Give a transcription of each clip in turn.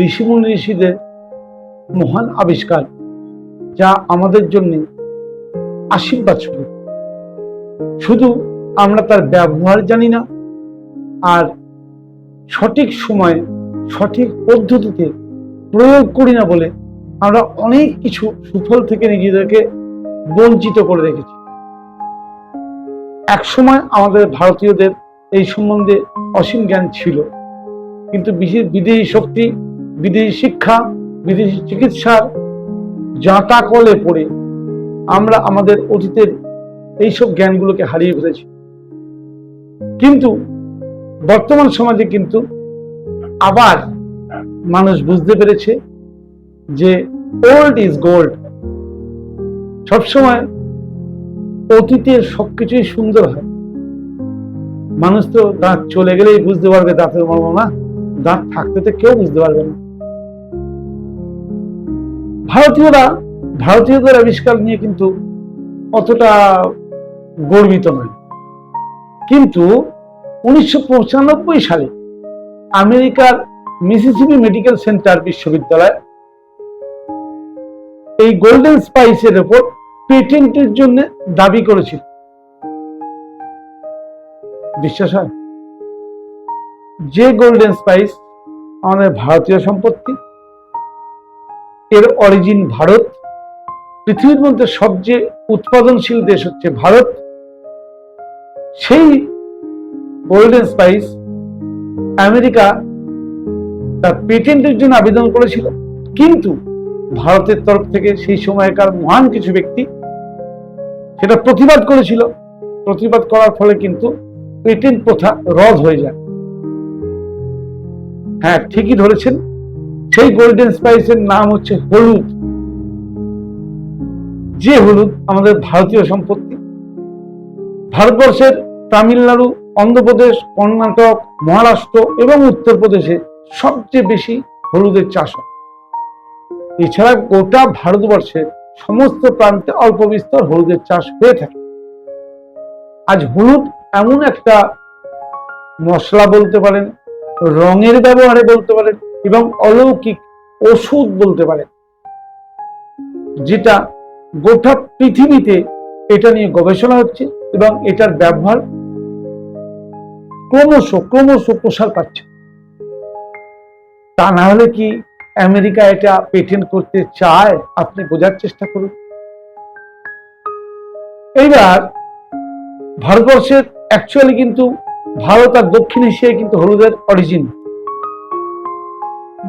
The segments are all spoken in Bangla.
ঋষিমুনি ঋষিদের মহান আবিষ্কার, যা আমাদের জন্য আশীর্বাদ স্বরূপ। শুধু আমরা তার ব্যবহার জানি না, আর সঠিক সময়ে সঠিক পদ্ধতিতে প্রয়োগ করি না বলে আমরা অনেক কিছু সুফল থেকে নিজেদেরকে বঞ্চিত করে রেখেছি। এক সময় আমাদের ভারতীয়দের এই সম্বন্ধে অসীম জ্ঞান ছিল, কিন্তু বিশেষ বিদেশি শক্তি বিদেশি শিক্ষা, বিদেশি চিকিৎসার জাঁতা কলে পড়ে আমরা আমাদের অতীতের এইসব জ্ঞানগুলোকে হারিয়ে ফেলেছি। কিন্তু বর্তমান সমাজে কিন্তু আবার মানুষ বুঝতে পেরেছে যে ওল্ড ইজ গোল্ড সবসময় অতীতের সবকিছুই সুন্দর হয়। মানুষ তো দাঁত চলে গেলেই বুঝতে পারবে দাঁতের মর্ম না? দাঁত থাকতে তো কেউ বুঝতে পারবে না। ভারতীয়রা, ভারতীয়দের আবিষ্কার নিয়ে কিন্তু অতটা গর্বিত নয়। কিন্তু উনিশশো সালে আমেরিকার মিসিসিপি মেডিকেল সেন্টার বিশ্ববিদ্যালয় এই গোল্ডেন স্পাইসের উপর পেটেন্টের জন্য দাবি করেছিল। বিশ্বাস হয়? যে গোল্ডেন স্পাইস আমাদের ভারতীয় সম্পত্তি, এর অরিজিন ভারত, পৃথিবীর মধ্যে সবচেয়ে উৎপাদনশীল দেশ হচ্ছে ভারত। সেই গোল্ডেন স্পাইস আমেরিকা তার পেটেন্টের জন্য আবেদন করেছিল। কিন্তু ভারতের তরফ থেকে সেই সময়কার মহান কিছু ব্যক্তি সেটা প্রতিবাদ করেছিল। প্রতিবাদ করার ফলে কিন্তু পেটেন্ট প্রথা রদ হয়ে যায়। হ্যাঁ ঠিকই ধরেছেন। সেই গোল্ডেন স্পাইসের নাম হচ্ছে হলুদ। যে হলুদ আমাদের ভারতীয় সম্পত্তি। ভারতবর্ষের তামিলনাড়ু, অন্ধ্রপ্রদেশ, কর্ণাটক, মহারাষ্ট্র এবং উত্তরপ্রদেশে সবচেয়ে বেশি হলুদের চাষ হয়। এছাড়া গোটা ভারতবর্ষের সমস্ত প্রান্তে অল্প বিস্তর হলুদের চাষ হয়ে থাকে। আজ হলুদ এমন একটা মশলা বলতে পারেন রঙের ব্যবহারে বলতে পারেন এবং অলৌকিক ওষুধ বলতে পারেন, যেটা গোটা পৃথিবীতে এটা নিয়ে গবেষণা হচ্ছে এবং এটার ব্যবহার ক্রমশ ক্রমশ প্রসার পাচ্ছে। তা না হলে কি আমেরিকা এটা পেটেন্ট করতে চায়? আপনি বোঝার চেষ্টা করুন। এইবার ভারতবর্ষের অ্যাকচুয়ালি কিন্তু ভারত আর দক্ষিণ এশিয়ায় কিন্তু হলুদের অরিজিন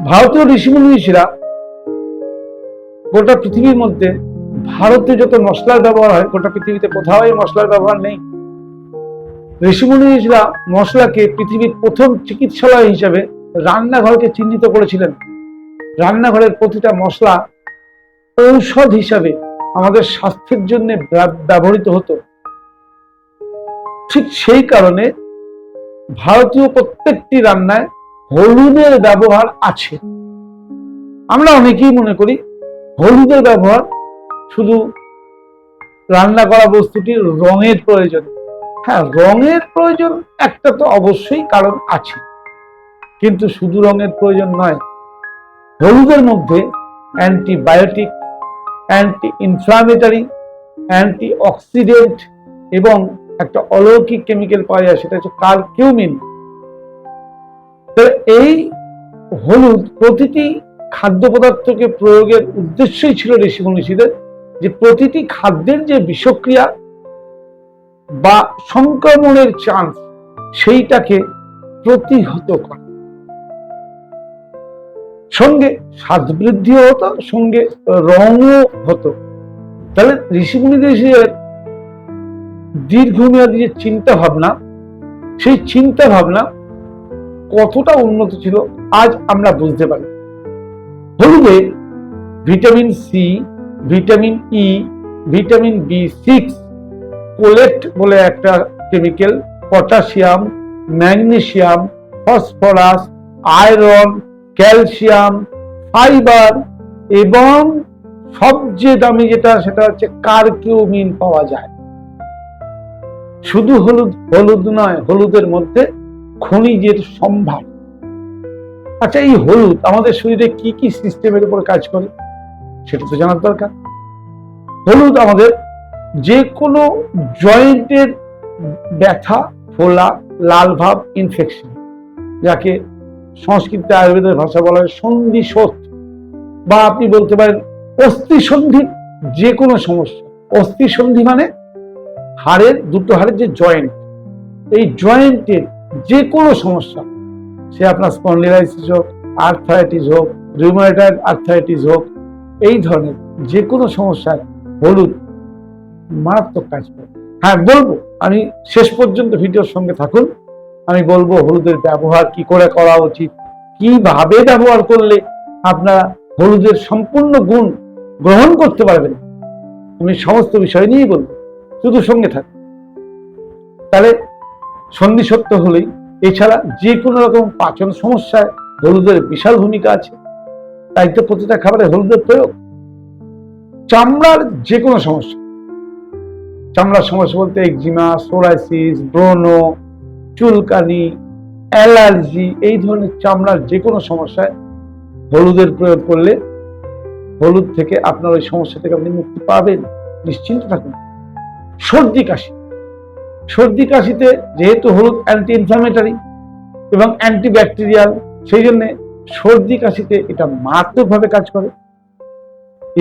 ভারতীয় ঋষিমুনি ঋষিরা গোটা পৃথিবীর মধ্যে ভারতে যত মশলার ব্যবহার হয়, গোটা পৃথিবীতে কোথাও এই মশলার ব্যবহার নেই। ঋষিমুনি ঋষিরা মশলাকে পৃথিবীর প্রথম চিকিৎসালয় হিসাবে রান্নাঘরকে চিহ্নিত করেছিলেন। রান্নাঘরের প্রতিটা মশলা ঔষধ হিসাবে আমাদের স্বাস্থ্যের জন্য ব্যবহৃত হতো। ঠিক সেই কারণে ভারতীয় প্রত্যেকটি রান্নায় হলুদের ব্যবহার আছে। আমরা অনেকেই মনে করি হলুদের ব্যবহার শুধু রান্না করা বস্তুটির রঙের প্রয়োজন। হ্যাঁ রঙের প্রয়োজন একটা তো অবশ্যই কারণ আছে। কিন্তু শুধু রঙের প্রয়োজন নয়, হলুদের মধ্যে antibiotic anti inflammatory anti oxidant এবং একটা অলৌকিক কেমিক্যাল পাওয়া যায়, সেটা হচ্ছে কার্কিউমিন। এই হলুদ প্রতিটি খাদ্য পদার্থকে প্রয়োগের উদ্দেশ্যই ছিল ঋষি মনীষীদের যে প্রতিটি খাদ্যের যে বিষক্রিয়া বা সংক্রমণের চান্স সেইটাকে প্রতিহত করে। সঙ্গে স্বাদ বৃদ্ধিও হতো, সঙ্গে রঙও হতো। তাহলে ঋষিমুনি ঋষিদের দীর্ঘমেয়াদী যে চিন্তা ভাবনা সেই চিন্তা ভাবনা কতটা উন্নত ছিল আজ আমরা বুঝতে পারি। হলুদে vitamin C vitamin E vitamin B six folate বলে একটা chemical, potassium, magnesium, phosphorus, iron, calcium, fibre এবং সবচেয়ে দামি যেটা সেটা হচ্ছে কার্কিউমিন পাওয়া যায়। শুধু হলুদ হলুদ নয়, হলুদের মধ্যে খনিজের সম্ভার। আচ্ছা এই হলুদ আমাদের শরীরে কি কি সিস্টেমের উপর কাজ করে? সেটা তো জানার দরকার। হলুদ আমাদের যে কোনো জয়েন্টের ব্যথা, ফোলা, লাল ভাব ইনফেকশন যাকে সংস্কৃত আয়ুর্বেদের ভাষা বলা হয় সন্ধি শোধ বা আপনি বলতে পারেন অস্থি সন্ধি যে কোনো সমস্যা। অস্থি সন্ধি মানে হাড়ের, দুটো হাড়ের যে জয়েন্ট এই জয়েন্টের যে কোনো সমস্যা, সে আপনার স্পন্ডিলাইসিস হোক আর্থারাইটিস হোক রিউমাটয়েড আর্থারাইটিস হোক, এই ধরনের যে কোনো সমস্যায় হলুদ মারাত্মক কাজ করে। হ্যাঁ বলব, আমি শেষ পর্যন্ত ভিডিওর সঙ্গে থাকুন। আমি বলব, হলুদের ব্যবহার কি করে করা উচিত? কীভাবে ব্যবহার করলে আপনারা হলুদের সম্পূর্ণ গুণ গ্রহণ করতে পারবেন? আমি সমস্ত বিষয় নিয়েই বলব। শুধু সঙ্গে থাক। তাহলে সন্ধি সত্য হলেই এছাড়া যে কোনো রকম পাচন সমস্যায় হলুদের বিশাল ভূমিকা আছে। তাই তো প্রতিটা খাবারে হলুদের প্রয়োগ। চামড়ার যে কোনো সমস্যা। চামড়ার সমস্যা বলতে একজিমা, সোরাইসিস, ব্রণ, চুলকানি, অ্যালার্জি, এই ধরনের চামড়ার যে কোনো সমস্যায় হলুদের প্রয়োগ করলে হলুদ থেকে আপনার ওই সমস্যা থেকে আপনি মুক্তি পাবেন। নিশ্চিন্ত থাকুন। সর্দি কাশি। সর্দি কাশিতে যেহেতু হলুদ অ্যান্টি ইনফ্লামেটারি এবং অ্যান্টিব্যাকটেরিয়াল সেই জন্যে সর্দি কাশিতে এটা মারাত্মকভাবে কাজ করে।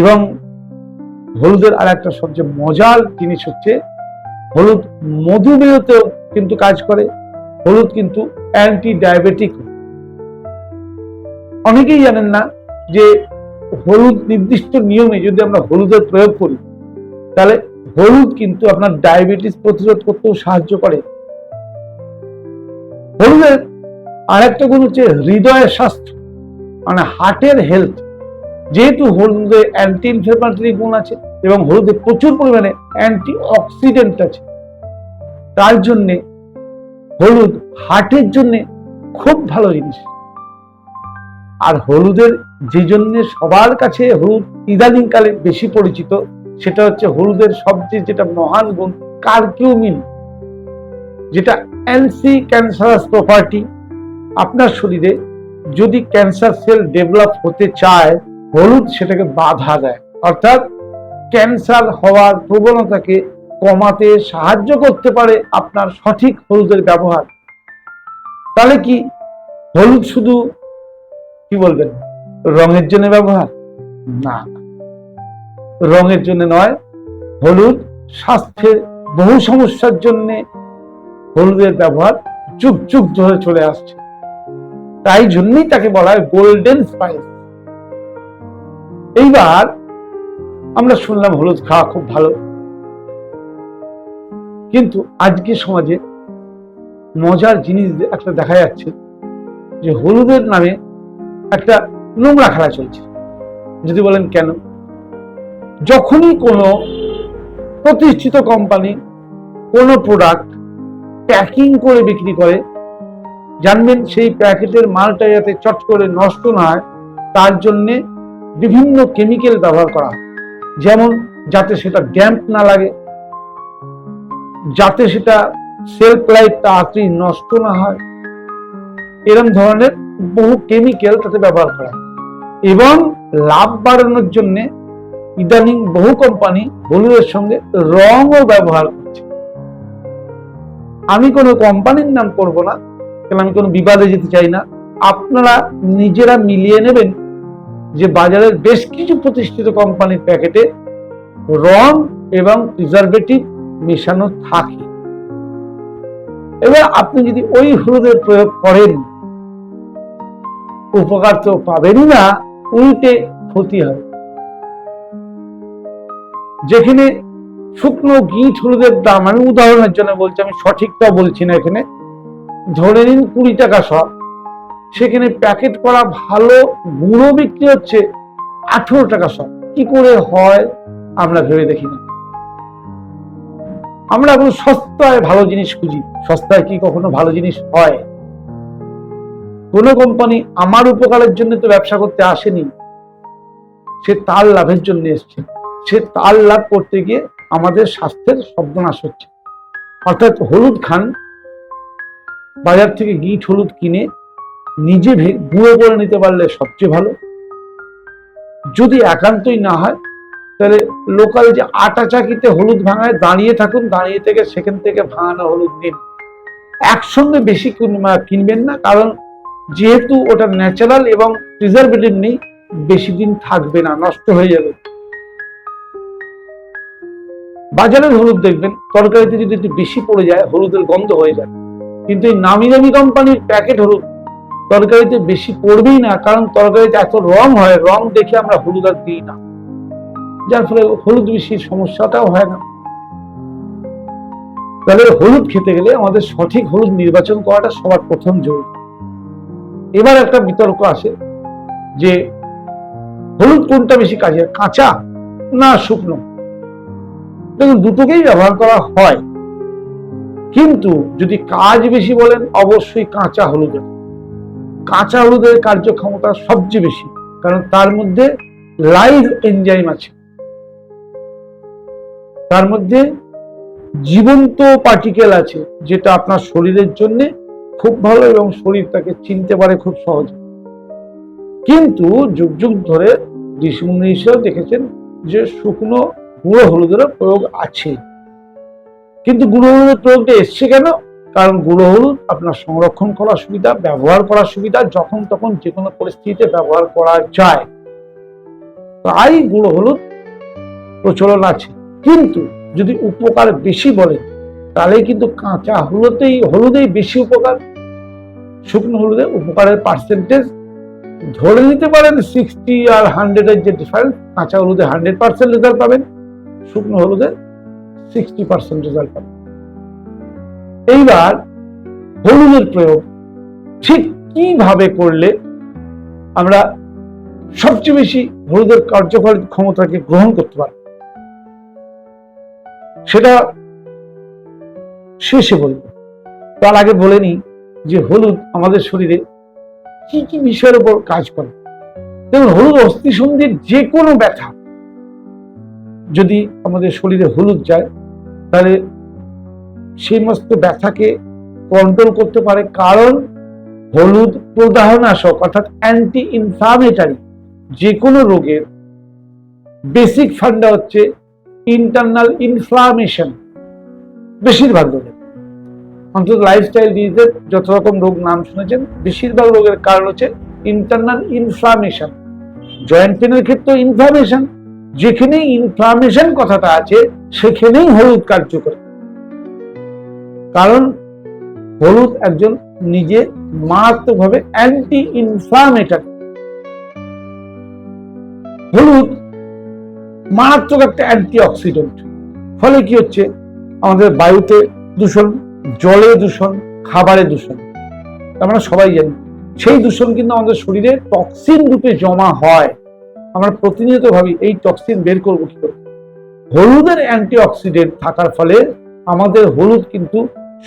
এবং হলুদের আর একটা সবচেয়ে মজার জিনিস হচ্ছে, হলুদ মধুমেহতেও কিন্তু কাজ করে, হলুদ কিন্তু অ্যান্টি ডায়াবেটিক অনেকেই জানেন না যে হলুদ নির্দিষ্ট নিয়মে যদি আমরা হলুদের প্রয়োগ করি, তাহলে হলুদ কিন্তু আপনার ডায়াবেটিস প্রতিরোধ করতেও সাহায্য করে। হলুদের আরেকটা গুণ হচ্ছে হৃদয়ের স্বাস্থ্য মানে হার্টের হেলথ। যেহেতু হলুদে অ্যান্টি ইনফ্লেমেটরি গুণ আছে এবং হলুদে প্রচুর পরিমাণে অ্যান্টি অক্সিডেন্ট আছে, তার জন্যে হলুদ হার্টের জন্য খুব ভালো জিনিস। আর হলুদের যে জন্য সবার কাছে হলুদ ইদানিংকালে বেশি পরিচিত সেটা হচ্ছে হলুদের সবচেয়ে যেটা মহান গুণ, কার্কিউমিন, যেটা অ্যান্সি ক্যান্সারাস প্রপার্টি। আপনার শরীরে যদি ক্যান্সার সেল ডেভেলপ হতে চায়, হলুদ সেটাকে বাধা দেয়। অর্থাৎ ক্যান্সার হওয়ার প্রবণতাকে কমাতে সাহায্য করতে পারে আপনার সঠিক হলুদের ব্যবহার। তাহলে কি হলুদ শুধু, কি বলবেন, রঙের জন্য ব্যবহার? না। রঙের জন্য নয়, হলুদ স্বাস্থ্যের বহু সমস্যার জন্য হলুদের ব্যবহার যুগ যুগ ধরে চলে আসছে। তাই জন্যই তাকে বলা হয় গোল্ডেন স্পাইস এইবার আমরা শুনলাম হলুদ খাওয়া খুব ভালো। কিন্তু আজকে সমাজে মজার জিনিস একটা দেখা যাচ্ছে যে হলুদের নামে একটা নোংরা খেলা চলছে। যদি বলেন কেন? যখনই কোনো প্রতিষ্ঠিত কোম্পানি কোনো প্রোডাক্ট প্যাকিং করে বিক্রি করে, জানবেন সেই প্যাকেটের মালটা যাতে চট করে নষ্ট না হয়, তার জন্যে বিভিন্ন কেমিক্যাল ব্যবহার করা যেমন যাতে সেটা ড্যাম্প না লাগে, যাতে সেটা সেলফ লাইফ তাড়াতাড়ি নষ্ট না হয়, এরম ধরনের বহু কেমিক্যাল তাতে ব্যবহার করা এবং লাভ বাড়ানোর জন্য ইদানিং বহু কোম্পানি হলুদের সঙ্গে রঙও ব্যবহার করছে। আমি কোনো কোম্পানির নাম করব না আমি কোনো বিবাদে যেতে চাই না। আপনারা নিজেরা মিলিয়ে নেবেন যে বাজারের বেশ কিছু প্রতিষ্ঠিত কোম্পানির প্যাকেটে রং এবং প্রিজারভেটিভ মেশানো থাকে। এবার আপনি যদি ওই হলুদের প্রয়োগ করেন, উপকার তো পাবেনই না, উল্টে ক্ষতি হবে। যেখানে শুকনো গিট হলুদের দাম, আমি উদাহরণের জন্য বলছি, আমি সঠিকটা বলছি না এখানে। ধরে নিন কুড়ি টাকা সব। সেখানে প্যাকেট করা ভালো গুঁড়ো বিক্রি হচ্ছে আঠেরো টাকা সব। কি করে হয় আমরা ভেবে দেখি না। আমরা এখন সস্তায় ভালো জিনিস খুঁজি। সস্তায় কি কখনো ভালো জিনিস হয়? কোন কোম্পানি আমার উপকারের জন্য তো ব্যবসা করতে আসেনি। সে তার লাভের জন্য এসছে। সে তার লাভ করতে গিয়ে আমাদের স্বাস্থ্যের সর্বনাশ হচ্ছে। অর্থাৎ হলুদ খান বাজার থেকে গিট হলুদ কিনে নিজে গুঁড়ো করে নিতে পারলে সবচেয়ে ভালো। যদি একান্তই না হয়, তাহলে লোকাল যে আটা চাকিতে হলুদ ভাঙায় দাঁড়িয়ে থাকুন, দাঁড়িয়ে থেকে সেখান থেকে ভাঙানো হলুদ নিন। একসঙ্গে বেশি কিন- কিনবেন না, কারণ যেহেতু ওটা ন্যাচারাল এবং প্রিজারভেটিভ নেই, বেশি দিন থাকবে না, নষ্ট হয়ে যাবে। বাজারের হলুদ দেখবেন, তরকারিতে যদি একটু বেশি পড়ে যায়, হলুদের গন্ধ হয়ে যায়। কিন্তু এই নামি দামি কোম্পানির প্যাকেট হলুদ, তরকারিতে বেশি পড়বেই না, কারণ তরকারিতে এত রং হয়, রং দেখে আমরা হলুদ আর দিই না। যার ফলে হলুদ বেশি সমস্যাটাও হয় না। তাহলে হলুদ খেতে গেলে আমাদের সঠিক হলুদ নির্বাচন করাটা সবার প্রথম জরুরি। এবার একটা বিতর্ক আসে যে হলুদ কোনটা বেশি কাজে, কাঁচা না শুকনো? দেখুন দুটোকেই ব্যবহার করা হয়। কিন্তু যদি কাজ বেশি বলেন, অবশ্যই কাঁচা হলুদের। কাঁচা হলুদের কার্যক্ষমতা সবচেয়ে বেশি, কারণ তার মধ্যে লাইভ এনজাইম আছে। তার মধ্যে জীবন্ত পার্টিকেল আছে, যেটা আপনার শরীরের জন্য খুব ভালো এবং শরীর তাকে চিনতে পারে খুব সহজে। কিন্তু যুগ যুগ ধরে ঋষিমুনি দেখেছেন যে শুকনো গুঁড়ো হলুদেরও প্রয়োগ আছে। কিন্তু গুঁড়ো হলুদের প্রয়োগটা এসছে কেন? কারণ গুঁড়ো হলুদ আপনার সংরক্ষণ করার সুবিধা, ব্যবহার করার সুবিধা, যখন তখন যে কোনো পরিস্থিতিতে ব্যবহার করা যায়। তাই গুঁড়ো হলুদ প্রচলন আছে। কিন্তু যদি উপকার বেশি বলে, তাহলে কিন্তু কাঁচা হলুদেই হলুদেই বেশি উপকার। শুকনো হলুদে উপকারের পার্সেন্টেজ ধরে নিতে পারেন সিক্সটি আর হান্ড্রেডের যে ডিফারেন্স কাঁচা হলুদে হান্ড্রেড পার্সেন্ট রেজাল্ট পাবেন। শুকনো হলুদে সিক্সটি পার্সেন্ট রেজাল্ট পাবেন এইবার হলুদের প্রয়োগ ঠিক কীভাবে করলে আমরা সবচেয়ে বেশি হলুদের কার্যকরী ক্ষমতাকে গ্রহণ করতে পারি সেটা শেষে বলব। তার আগে বলে নিই যে হলুদ আমাদের শরীরে কি কি বিষয়ের উপর কাজ করে। দেখুন, হলুদ অস্থিসন্ধির যে কোনো ব্যথা যদি আমাদের শরীরে হলুদ যায়, তাহলে সেই সমস্ত ব্যথাকে কন্ট্রোল করতে পারে কারণ হলুদ প্রদাহনাশক অর্থাৎ অ্যান্টি ইনফ্লামেটারি যে কোনো রোগের বেসিক ফান্ডা হচ্ছে ইন্টারনাল ইনফ্লামেশন বেশিরভাগ রোগের। অন্তত লাইফস্টাইল ডিজিজের যত রকম রোগ নাম শুনেছেন, বেশিরভাগ রোগের কারণ হচ্ছে ইন্টারনাল ইনফ্লামেশন জয়েন্ট পেনের ক্ষেত্রে ইনফ্লামেশন যেখানেই ইনফ্লামেশন কথাটা আছে, সেখানেই হলুদ কার্যকর। কারণ হলুদ একজন নিজে মারাত্মকভাবে অ্যান্টি ইনফ্লামেটারি হলুদ মারাত্মক একটা অ্যান্টি অক্সিডেন্ট ফলে কি হচ্ছে? আমাদের বায়ুতে দূষণ, জলে দূষণ, খাবারে দূষণ। আমরা সবাই জানি, সেই দূষণ কিন্তু আমাদের শরীরে টক্সিন রূপে জমা হয়। আমরা প্রতিনিয়ত ভাবি, এই টক্সিন বের করব কি করে? হলুদের অ্যান্টি অক্সিডেন্ট থাকার ফলে আমাদের হলুদ কিন্তু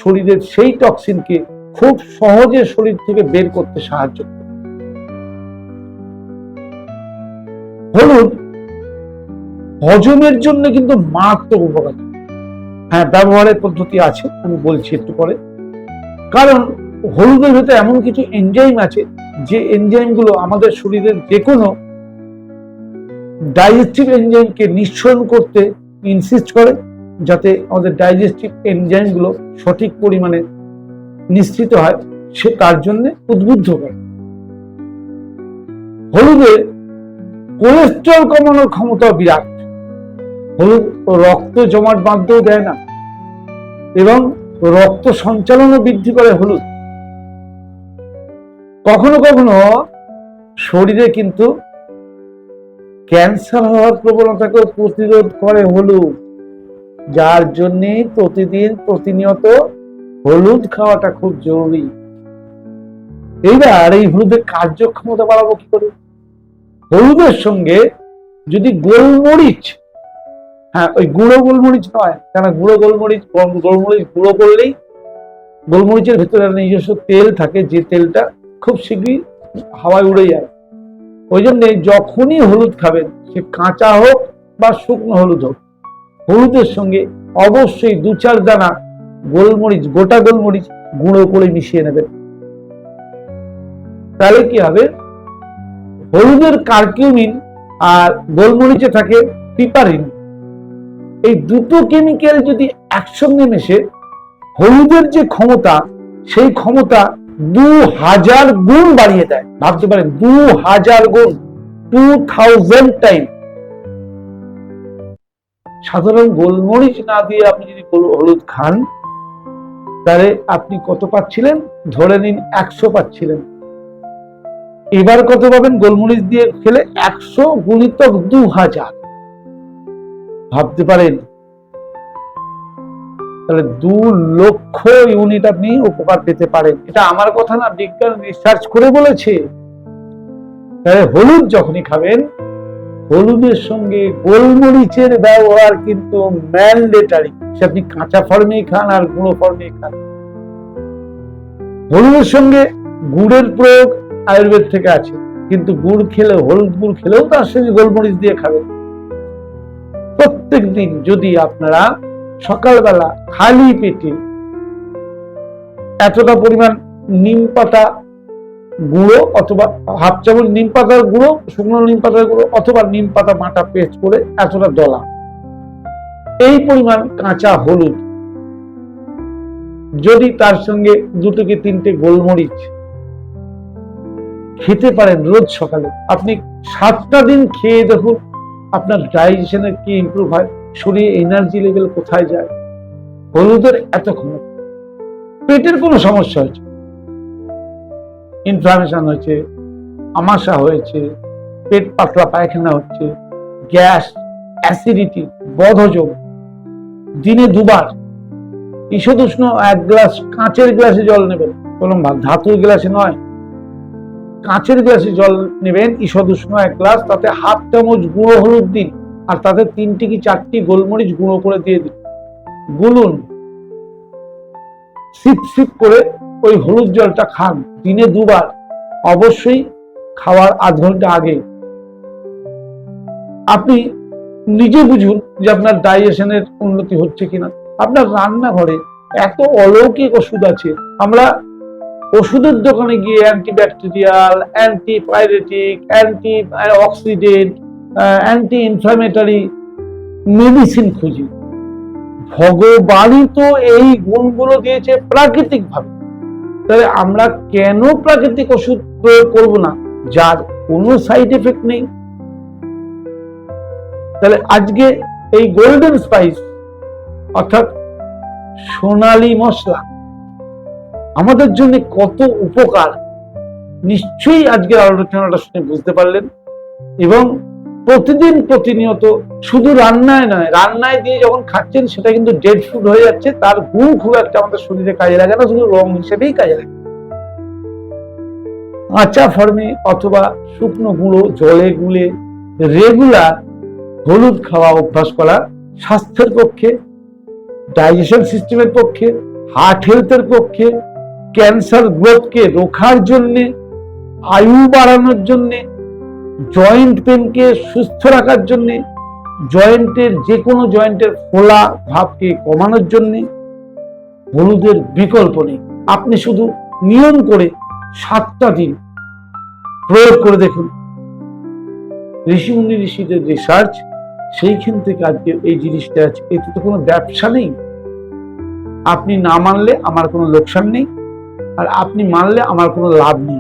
শরীরের সেই টক্সিনকে খুব সহজে শরীর থেকে বের করতে সাহায্য করে। হলুদ হজমের জন্য কিন্তু মারাত্মক উপকার। হ্যাঁ ব্যবহারের পদ্ধতি আছে, আমি বলছি একটু পরে। কারণ হলুদের ভেতরে এমন কিছু এনজাইম আছে, যে এনজাইমগুলো আমাদের শরীরের যে কোনো ডাইজেস্টিভ এনজাইমকে নিঃসরণ করতে ইনসিস্ট করে, যাতে আমাদের ডাইজেস্টিভ এনজাইমগুলো সঠিক পরিমাণে নিঃসৃত হয়, সে তার জন্য উদ্বুদ্ধ করে। হলুদে কোলেস্ট্রল কমানোর ক্ষমতা বিরাট। হলুদ রক্ত জমাট বাঁধতেও দেয় না। এবং রক্ত সঞ্চালনও বৃদ্ধি করে হলুদ। কখনো কখনো শরীরে কিন্তু ক্যান্সার হওয়ার প্রবণতাকেও প্রতিরোধ করে হলুদ, যার জন্যে প্রতিদিন প্রতিনিয়ত হলুদ খাওয়াটা খুব জরুরি। এইবার এই হলুদের কার্যক্ষমতা বাড়াবো কি করে? হলুদের সঙ্গে যদি গোলমরিচ হ্যাঁ ওই গুঁড়ো গোলমরিচ নয় কেন গুঁড়ো গোলমরিচ গোলমরিচ গুঁড়ো করলেই গোলমরিচের ভেতরে নিজস্ব তেল থাকে, যে তেলটা খুব শীঘ্রই হাওয়ায় উড়ে যায়। ওই জন্যে যখনই হলুদ খাবেন, সে কাঁচা হোক বা শুকনো হলুদ হোক, হলুদের সঙ্গে অবশ্যই দু চার দানা গোলমরিচ, গোটা গোলমরিচ গুঁড়ো করে মিশিয়ে নেবেন। তাহলে কি হবে? হলুদের কার্কিউমিন আর গোলমরিচে থাকে পিপারিন। এই দুটো কেমিক্যাল যদি একসঙ্গে মেশে, হলুদের যে ক্ষমতা, সেই ক্ষমতা দু হাজার গুণ বাড়িয়ে দেয়। ভাবতে পারেন দু হাজার গুণ টু থাউজেন্ড টাইম সাধারণ গোলমরিচ না দিয়ে আপনি যদি হলুদ খান, তাহলে আপনি কত পাচ্ছিলেন? ধরে নিন একশো পাচ্ছিলেন। এবার কত পাবেন গোলমরিচ দিয়ে খেলে একশো গুণিতক দু হাজার ভাবতে পারেন তাহলে দু লক্ষ ইউনিট আপনি উপকার পেতে পারেন। এটা আমার কথা না, বিজ্ঞান রিসার্চ করে বলেছে। তাহলে হলুদ যখনই খাবেন, হলুদের সঙ্গে গোলমরিচের ব্যবহার কিন্তু ম্যান্ডেটারি সে আপনি কাঁচা ফর্মেই খান আর গুঁড়ো ফর্মেই খান। হলুদের সঙ্গে গুড়ের প্রয়োগ আয়ুর্বেদ থেকে আছে। কিন্তু গুড় খেলে, হলুদ গুড় খেলেও তার সঙ্গে গোলমরিচ দিয়ে খাবেন। প্রত্যেক দিন যদি আপনারা সকালবেলা খালি পেটে এতটা পরিমাণ নিম পাতা গুঁড়ো অথবা হাফ চামচ নিম পাতার গুঁড়ো, শুকনো নিম পাতার গুঁড়ো অথবা নিম পাতা মাটা পেস্ট করে এতটা ডলা এই পরিমাণ কাঁচা হলুদ। যদি তার সঙ্গে দুটো কি তিনটে গোলমরিচ খেতে পারেন রোজ সকালে, আপনি সাতটা দিন খেয়ে দেখুন, আপনার ডাইজেশনের কি ইমপ্রুভ হয়। শরীরে এনার্জি লেভেল কোথায় যায়? হলুদের এত ক্ষমতা পেটের কোনো সমস্যা হয়েছে? ইনফ্লামেশন হয়েছে, আমাশা হয়েছে, পেট পাতলা পায়খানা হচ্ছে, গ্যাস অ্যাসিডিটি বদহজম। দিনে দুবার। ঈষদ উষ্ণ এক গ্লাস কাঁচের গ্লাসে জল নেবেন। বললাম ধাতুর গ্লাসে নয়। কাঁচের গ্লাসে জল নেবেন ঈষদ উষ্ণ এক গ্লাস, তাতে হাফ চামচ গুঁড়ো হলুদ দিন। আর তাতে তিনটি কি চারটি গোলমরিচ গুঁড়ো করে দিয়ে দিন গুলুন সিপ সিপ করে ওই হলুদ জলটা খান। দিনে দুবার। অবশ্যই খাওয়ার আধ ঘণ্টা আগে। আপনি নিজে বুঝুন যে আপনার ডাইজেশনের উন্নতি হচ্ছে কিনা। আপনার রান্নাঘরে এত অলৌকিক ওষুধ আছে। আমরা ওষুধের দোকানে গিয়ে antibacterial, antipyretic, anti oxidant anti inflammatory medicine খুঁজি। ভগবানই তো এই গুণগুলো দিয়েছে প্রাকৃতিক ভাবে তাহলে আমরা কেন প্রাকৃতিক ওষুধ প্রয়োগ করব না? যার কোনো সাইড এফেক্ট নেই। তাহলে আজকে এই গোল্ডেন স্পাইস অর্থাৎ সোনালী মশলা, আমাদের জন্য কত উপকার? নিশ্চয়ই আজকের আলোচনাটা শুনে বুঝতে পারলেন। এবং প্রতিদিন প্রতিনিয়ত শুধু রান্নায় নয়, রান্নায় দিয়ে যখন খাচ্ছেন সেটা কিন্তু ডেড ফুড হয়ে যাচ্ছে, তার গুণ খুব একটা আমাদের শরীরে কাজে লাগে না, শুধু রং হিসেবেই কাজে লাগে। কাঁচা ফর্মে অথবা শুকনো গুঁড়ো, জলে গুলে রেগুলার হলুদ খাওয়া অভ্যাস করা স্বাস্থ্যের পক্ষে ডাইজেশন সিস্টেমের পক্ষে হার্ট হেলথের পক্ষে ক্যান্সার গ্রোথকে রোখার জন্যে, আয়ু বাড়ানোর জন্যে জয়েন্ট পেনকে সুস্থ রাখার জন্য, জয়েন্টের যে কোনো জয়েন্টের ফোলা ভাবকে কমানোর জন্য, হলুদের বিকল্প নেই। আপনি শুধু নিয়ম করে সাতটা দিন প্রয়োগ করে দেখুন। ঋষিমুনি ঋষিদের রিসার্চ সেইখান থেকে আজকে এই জিনিসটা আছে। এতে তো কোনো ব্যবসা নেই। আপনি না মানলে আমার কোনো লোকসান নেই। আর আপনি মানলে আমার কোনো লাভ নেই।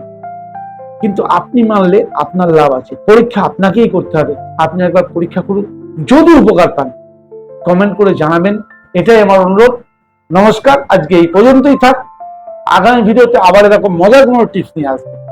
কিন্তু আপনি মানলে আপনার লাভ আছে। পরীক্ষা আপনাকেই করতে হবে। আপনি একবার পরীক্ষা করুন। যদি উপকার পান কমেন্ট করে জানাবেন। এটাই আমার অনুরোধ। নমস্কার। আজকে এই পর্যন্তই থাক। আগামী ভিডিওতে আবার এরকম মজার কোনো টিপস নিয়ে আসব।